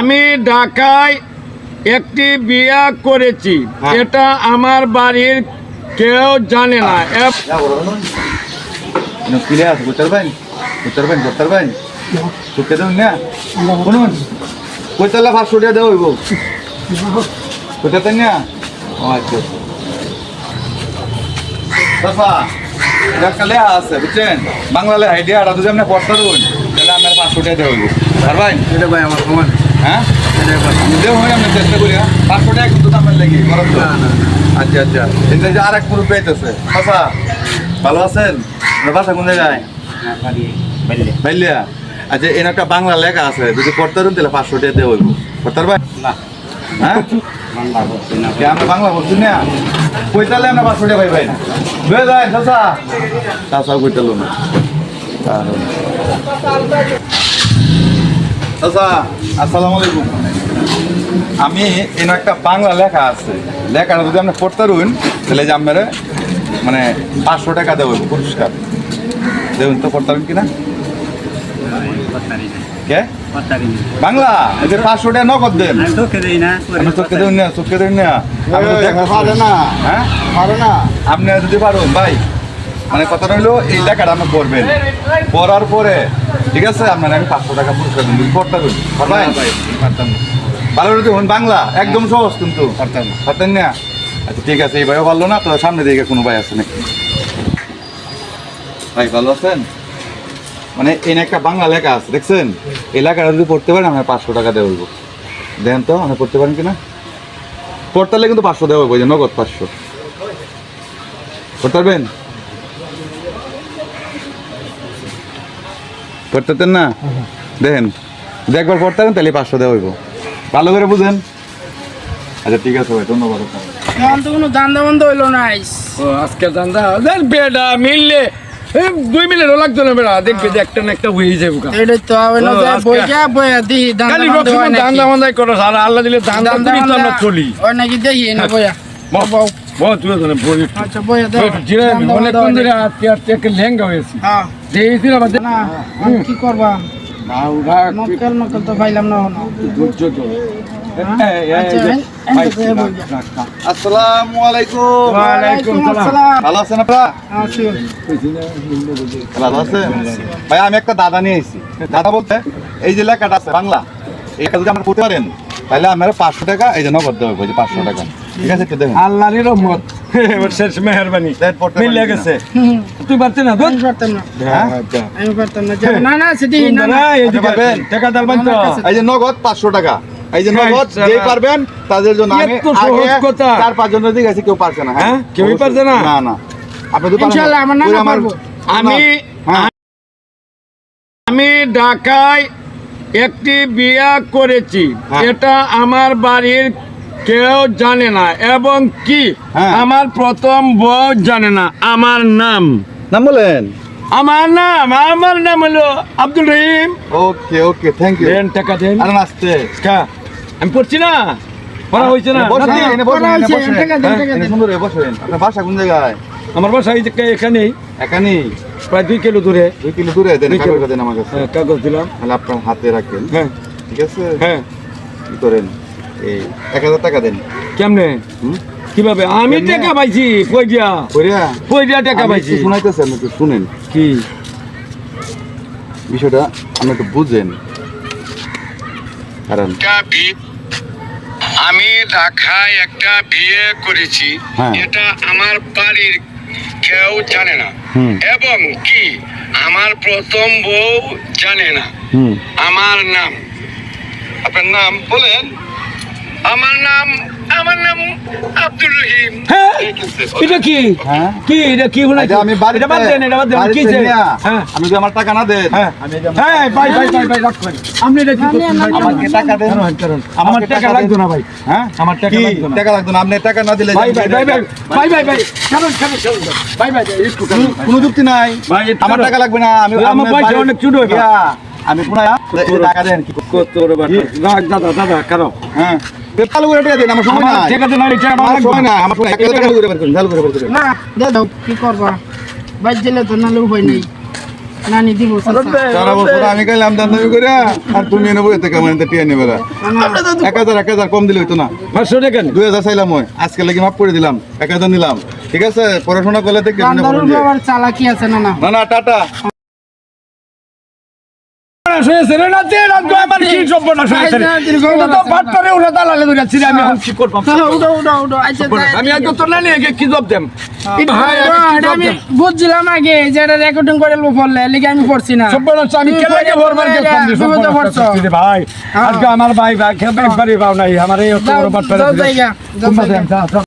আমি ঢাকায় একটি বিয়া করেছি। হ্যাঁ। এটা আমার বাড়ির কেউ জানে না। করতে পারবেন সুখে দেবেন না? শুনুন কইতালা হইব? কোথাতেন না? আচ্ছা। একটা লেহা আছে বুঝছেন? বাংলা লেহা যদি পড়তে দেবেন তাহলে আমার পাঁচশো টাকা দেবো পারবেন এটা ভাই আমার সমান। হ্যাঁ? দেবো আমি চেষ্টা করি হ্যাঁ? পাঁচশো টাকা কিন্তু দামের লেগে খরচ তো। না, না, আচ্ছা আচ্ছা। যে আর এক পুরো পেয়েছে চাচা ভালো আছেন? বাসা কোন জায়গায়? বাইলিয়া আচ্ছা এর একটা বাংলা লেখা আছে যদি পড়তে পারেন তাহলে পাঁচশো টাকা দিয়ে হইব। পড়তে পারবেন? না। হ্যাঁ? আমরা বাংলা বলছি না? কইতালে আমরা পাঁচশো টাকা পাই পাই না বুঝে যায় চাচা। চাচা কইতালো না। চাচা আসসালামু আলাইকুম। আমি এনে একটা বাংলা লেখা আছে। লেখাটা যদি আপনি পড়তে পারেন তাহলে যে আপনার মানে পাঁচশো টাকা দেবো পুরস্কার। দেবেন তো পড়তে পারেন কিনা? কে? বাংলা? এই যে পাঁচশো টাকা নগদ দেন। আপনি চোখে দেবেন না চোখে দেবেন না আমি দেখতে পারে না হ্যাঁ? পারে না। আপনি যদি পারুন ভাই। মানে কথা হইল এই লেখাটা আপনি করবেন পড়ার পরে ঠিক আছে? আপনার আমি পাঁচশো টাকা পুরস্কার দিন পারবেন পারতাম ভালো করে দেখুন বাংলা? একদম সহজ কিন্তু। পারতেন না? আচ্ছা ঠিক আছে এই ভাইও পারল না তো সামনে দিকে কোনো ভাই আছে নাকি? ভাই ভালো আছেন? মানে এনে একটা বাংলা লেখা আছে দেখছেন? এই লেখাটা যদি পড়তে পারেন আমরা পাঁচশো টাকা দেওয়া হইব দেন তো আপনি পড়তে পারেন কিনা? পড়তে হলে কিন্তু পাঁচশো দেওয়া হইব এই যে নগদ পাঁচশো। পড়তে পারবেন? পড়তে পারতেন না? দেখেন দেখবার পারেন তাহলে পাঁচশো দেওয়া হইব। ভালো করে বুঝেন। আচ্ছা ঠিক আছে ভাই ধন্যবাদ কোনো দান্দা বন্ধ হইল না ও, আজকে দান্দা দেখ বেডা মিললে দুই মিনিটও লাগতো না বেড়া দেখবে যে একটা না একটা হয়ে যাবে তো হবে না ও, যে বইয়া দিই খালি রকম দান্দা মান্দাই করো আর আল্লাহ দিলে দান্দা তো আমরা চলি হয় নাকি? দেখি না বইয়া। আচ্ছা লেহেঙ্গা হয়েছে। হ্যাঁ। কি করবা? তো পাইলাম না। আসসালামু আলাইকুম। ওয়ালাইকুম সালাম। আসসালাম। ভালো আছেন আপনারা? আছি। ভালো আছেন? ভাই আমি একটা দাদা নিয়ে এসেছি। দাদা বলতে এই যে লেখাটা আছে বাংলা। এই যদি আমরা পড়তে পারেন? তাহলে আমরা পাঁচশো টাকা এই যে নগদ দেবো যে পাঁচশো টাকা। ঠিক আছে একটু দেখুন। রহমত। এবার শেষ মেহরবানি। মিলে গেছে। তুই পারছিস না পারতাম না। হ্যাঁ? আচ্ছা আমি পারতাম না। যাবে না না সেটি না না। এদিকে পারবেন? টাকা এই যে নগদ পাঁচশো টাকা। এই যে নগদ হ্যাঁ, যেই পারবেন তাদের জন্য আমি এত সহজ আগে কথা। চার পাঁচ জন দিকে আছি কেউ পারছে না হ্যাঁ? কেউই পারছে না? না না। আপনি তো ইনশাআল্লাহ, আমার পারব। আমি হ্যাঁ। আমি ঢাকায় একটি বিয়া করেছি। হ্যাঁ। এটা আমার বাড়ির কেউ জানে না এবং কি হ্যাঁ। আমার প্রথম বউ জানে না। আমার নাম। নাম বলেন। আমার নাম আমার নাম হলো Abdul Rahim. Okay okay thank you দেন টাকা দেন। আরে নাচতে। কা আমি পড়ছি না? পড়া না? নাতি, এনে বসেন, পড়া এনে টাকা দেন, হ্যাঁ, টাকা দেন। সুন্দর হয়ে বসেন। আপনার বাসা কোন জায়গায়? আমার বাসা এই এখানেই। এখানেই? প্রায় দুই কিলো দূরে দুই কিলো দূরে দেন, কিলো। দেন আমার কাছে। হ্যাঁ, কাগজ দিলাম তাহলে আপনার হাতে রাখেন। হ্যাঁ ঠিক আছে? হ্যাঁ কি করেন? এই, এক হাজার টাকা দেন। কেমনে কীভাবে আমি? টাকা পাইছি পয়সা কইরা? পয়সা টাকা পাইছি শুনাইতেছি, আপনি একটু শুনেন। কি বিষয়টা আপনি একটু বুঝেন কারণ আমি ঢাকায় একটা বিয়ে করেছি হ্যাঁ। এটা আমার বাড়ির কেউ জানে না। এবং কি? আমার প্রথম বউ জানে না। আমার নাম। আপনার নাম বলেন। আমার নাম আমার নাম আব্দুল রহিম। হ্যাঁ? এটা কি? হ্যাঁ? কি এটা কি আচ্ছা, আমি বাদ দেন এটা বাদ দেন কি যে নিয়া, হ্যাঁ। আমি যদি আমার টাকা না দেন হ্যাঁ। আমি এই যে আমার- হ্যাঁ ভাই ভাই ভাই ভাই রাখবেন আপনি এটা কি আমাকে টাকা দেন। কারণ কারণ আমার টাকা টাকা লাগতো না ভাই। হ্যাঁ? আমার টাকা লাগতো না। টাকা লাগতো না? আপনি টাকা না দিলে ভাই ভাই ভাই ভাই ভাই ভাই ভাই কারণ কারণ কারণ ভাই। ভাই একটু কোনো- কোনো যুক্তি নাই। আমার টাকা লাগবে না আমি আমার পয়সা অনেক ছোট হয়ে আমি পুরা টাকা দেন। কি? বড় দাদা দাদা কারণ হ্যাঁ। চালু করে টাকা দেন আমার সময় নাই। টাকা দেন আর এটা আমার আমার সময় নাই আমার সময় এক টাকা করে বের করুন চালু করে বের করুন না। দে দাও। কি করবা? বাইর দিলে তো নালে উপায় নেই। নানি দিব সারা বছর আমি খাইলাম দাম দামি করে আর তুমি এনে বইতে টিয়া নেবে না, কম দিলে হইতো না। টাকা চাইলাম ওই আজকে লাগি মাফ করে দিলাম। এক হাজার নিলাম। ঠিক আছে? পড়াশোনা করলে মনে চালাকি আছে না না। না না টাটা হয়েছে। রে না তেল দয়া মানে কি সর্বনাশ হয়েছে রে? ওটা তো দালালে আমি এখন কি করব? হ্যাঁ, আচ্ছা আমি একদম তোর নানি আগে কি জব দেম? হয়, আমি বুঝছিলাম আগে যে এটা রেকর্ডিং করে লোক বললে লিখে আমি পড়ছি না। সর্বনাশ, আমি ভরবার সর্বনাশ? ভাই। হ্যাঁ। আজকে আমার ভাই ভাই খেয়ে একবারই পাও নাই। আমার এই বড়